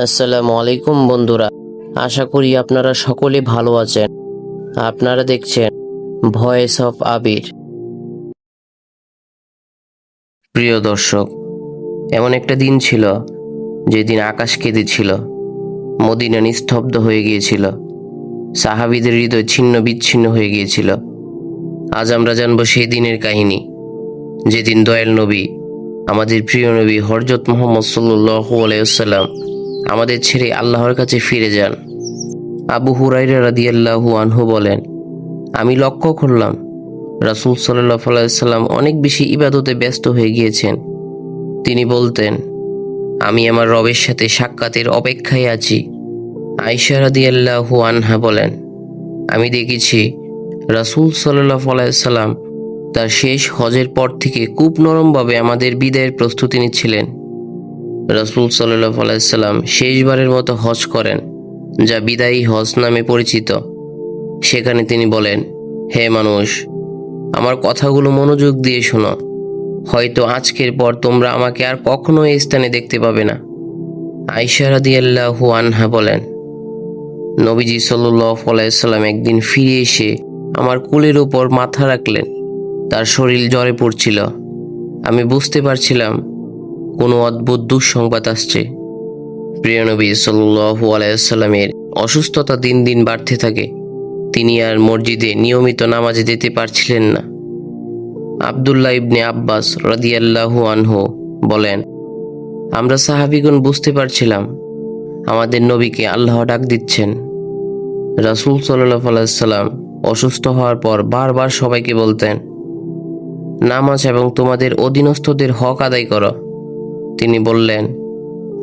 আসসালামু আলাইকুম বন্ধুরা। আশা করি আপনারা সকলে ভালো আছেন। আপনারা দেখছেন ভয়েস অফ আবির প্রিয় দর্শক, এমন একটা দিন ছিল, যেদিন আকাশ কেঁদেছিল, মদিনা নিস্তব্ধ হয়ে গিয়েছিল, সাহাবিদের হৃদয় ছিন্ন বিচ্ছিন্ন হয়ে গিয়েছিল। আজ আমরা জানব সেই দিনের কাহিনী, যেদিন দয়াল নবী, আমাদের প্রিয় নবী হরজত মোহাম্মদ সাল্লু আলাইসাল্লাম আমাদের ছেড়ে আল্লাহর কাছে ফিরে যান। আবু হুরাইরা রাদিয়াল্লাহু আনহু বলেন, আমি লক্ষ্য করলাম, রাসূল সাল্লাহ আলাইসাল্লাম অনেক বেশি ইবাদতে ব্যস্ত হয়ে গিয়েছেন। তিনি বলতেন, আমি আমার রবের সাথে সাক্ষাতের অপেক্ষায় আছি। আইসা রাদিয়াল্লাহু আনহা বলেন, আমি দেখেছি, রাসূল সাল্লাহ আলাইসাল্লাম তার শেষ হজের পর থেকে খুব নরমভাবে আমাদের বিদায়ের প্রস্তুতি নিচ্ছিলেন। রসুল সাল্লাহ আলাইসাল্লাম শেষবারের মতো হজ করেন, যা বিদায়ী হজ নামে পরিচিত। সেখানে তিনি বলেন, হে মানুষ, আমার কথাগুলো মনোযোগ দিয়ে শোনো। হয়তো আজকের পর তোমরা আমাকে আর কখনো এই স্থানে দেখতে পাবে না। আইসারাদিয়াল্লাহু আনহা বলেন, নবীজি সাল্লাহ আলাইসাল্লাম একদিন ফিরে এসে আমার কুলের উপর মাথা রাখলেন। তার শরীর জ্বরে পড়ছিল। আমি বুঝতে পারছিলাম কোনো অদ্ভুত দুঃসংবাদ আসছে। প্রিয়নবী সাল্লু আলাইসাল্লামের অসুস্থতা দিন দিন বাড়তে থাকে। তিনি আর মসজিদে নিয়মিত নামাজে যেতে পারছিলেন না। আবদুল্লাহ ইবনে আব্বাস রাদিয়াল্লাহু আনহু বলেন, আমরা সাহাবিগুন বুঝতে পারছিলাম, আমাদের নবীকে আল্লাহ ডাক দিচ্ছেন। রাসুল সাল্লাহ আলাইসাল্লাম অসুস্থ হওয়ার পর বারবার সবাইকে বলতেন, নামাজ এবং তোমাদের অধীনস্থদের হক আদায় করো। তিনি বললেন,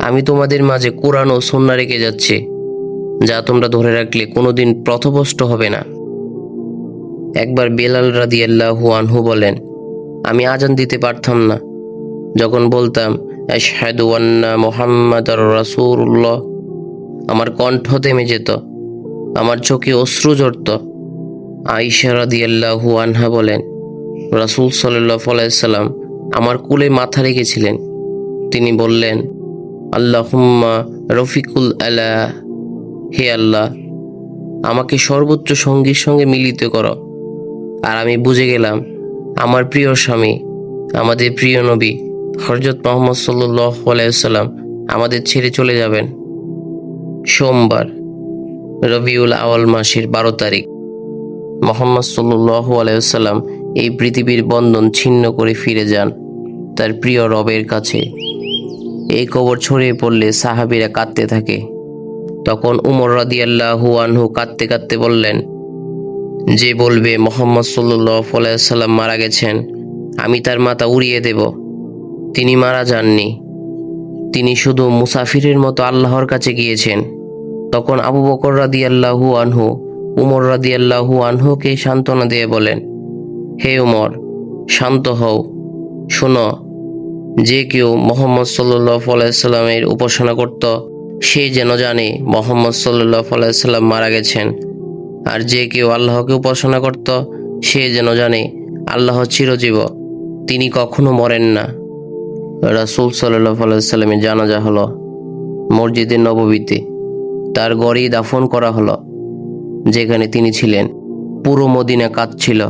আমি তোমাদের মাঝে কোরআন ও সন্না রেখে যাচ্ছি, যা তোমরা ধরে রাখলে কোনোদিন প্রথভষ্ট হবে না। একবার বেলাল রাদিয়াল্লাহু আনহু বলেন, আমি আজান দিতে পারতাম না। যখন বলতাম, আশহাদু আন্না মোহাম্মদ রাসূলুল্লাহ আমার কণ্ঠ থেমে যেত, আমার চোখে অশ্রু জড়ত আইসা রাদিয়াল্লাহু আনহা বলেন, রাসূল সাল্লাহ আলাইসাল্লাম আমার কুলে মাথা রেখেছিলেন তিনি বললেন, আল্লাহুম্মা রফিকুল আলা, হে আল্লাহ, আমাকে সর্বোচ্চ সঙ্গীর সঙ্গে মিলিত করো। আর আমি বুঝে গেলাম, আমার প্রিয় স্বামী, আমাদের প্রিয় নবী হরজত মোহাম্মদ সাল্লাহ আলাইসাল্লাম আমাদের ছেড়ে চলে যাবেন সোমবার, রবিউল আওয়াল মাসের বারো তারিখ। মোহাম্মদ সাল্লাহ আলাইসাল্লাম এই পৃথিবীর বন্ধন ছিন্ন করে ফিরে যান তার প্রিয় রবের কাছে। এই কবর ছড়িয়ে পড়লে সাহাবিরা কাঁদতে থাকে। তখন উমর রাদিয়াল্লাহু আনহু কাঁদতে কাঁদতে বললেন, যে বলবে মোহাম্মদ সাল্লাহ সাল্লাম মারা গেছেন, আমি তার মাথা উড়িয়ে দেব। তিনি মারা যাননি। তিনি শুধু মুসাফিরের মতো আল্লাহর কাছে গিয়েছেন। তখন আবু বকর রাদিয়াল্লাহু আনহু উমর রাদিয়াল্লাহু আনহুকে সান্ত্বনা দিয়ে বলেন, হে উমর, শান্ত হও। শোনো যে কেউ মোহাম্মদ সাল্লাহ আলাইসাল্লামের উপাসনা করত, সে যেন জানে মোহাম্মদ সাল্লাহ আলাইসাল্লাম মারা গেছেন। আর যে কেউ আল্লাহকে উপাসনা করত, সে যেন জানে আল্লাহ চিরজীব, তিনি কখনো মরেন না। রাসুল সাল্লাহ আলাইসাল্লামের জানাজা হলো মসজিদে নববীতে, তার গড়েই দাফন করা হলো, যেখানে তিনি ছিলেন। পুরো মদিনা কাঁদছিল,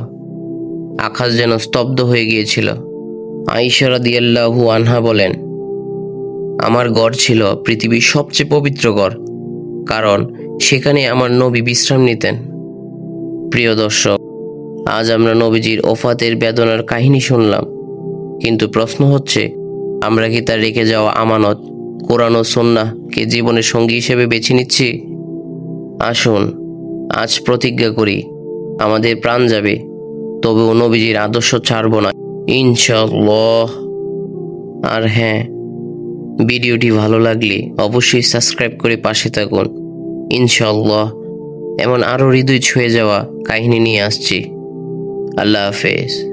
আকাশ যেন স্তব্ধ হয়ে গিয়েছিল। আইসারা দিয়াল্লাহু আনহা বলেন, আমার গড় ছিল পৃথিবীর সবচেয়ে পবিত্র গড়, কারণ সেখানে আমার নবী বিশ্রাম নিতেন। প্রিয় দর্শক, আজ আমরা নবীজির ওফাতের বেদনার কাহিনী শুনলাম, কিন্তু প্রশ্ন হচ্ছে, আমরা কি তার রেখে যাওয়া আমানত, কোরআন ও সন্নাকে জীবনের সঙ্গী হিসেবে বেছে নিচ্ছি? আসুন, আজ প্রতিজ্ঞা করি, আমাদের প্রাণ যাবে, তবেও নবীজির আদর্শ ছাড়ব না। ইনশাল্লাহ আর হ্যাঁ ভিডিওটি ভালো লাগলে অবশ্যই সাবস্ক্রাইব করে পাশে থাকুন। ইনশাল্লাহ এমন আরও হৃদয় ছুঁয়ে যাওয়া কাহিনী নিয়ে আসছি। আল্লাহ হাফেজ।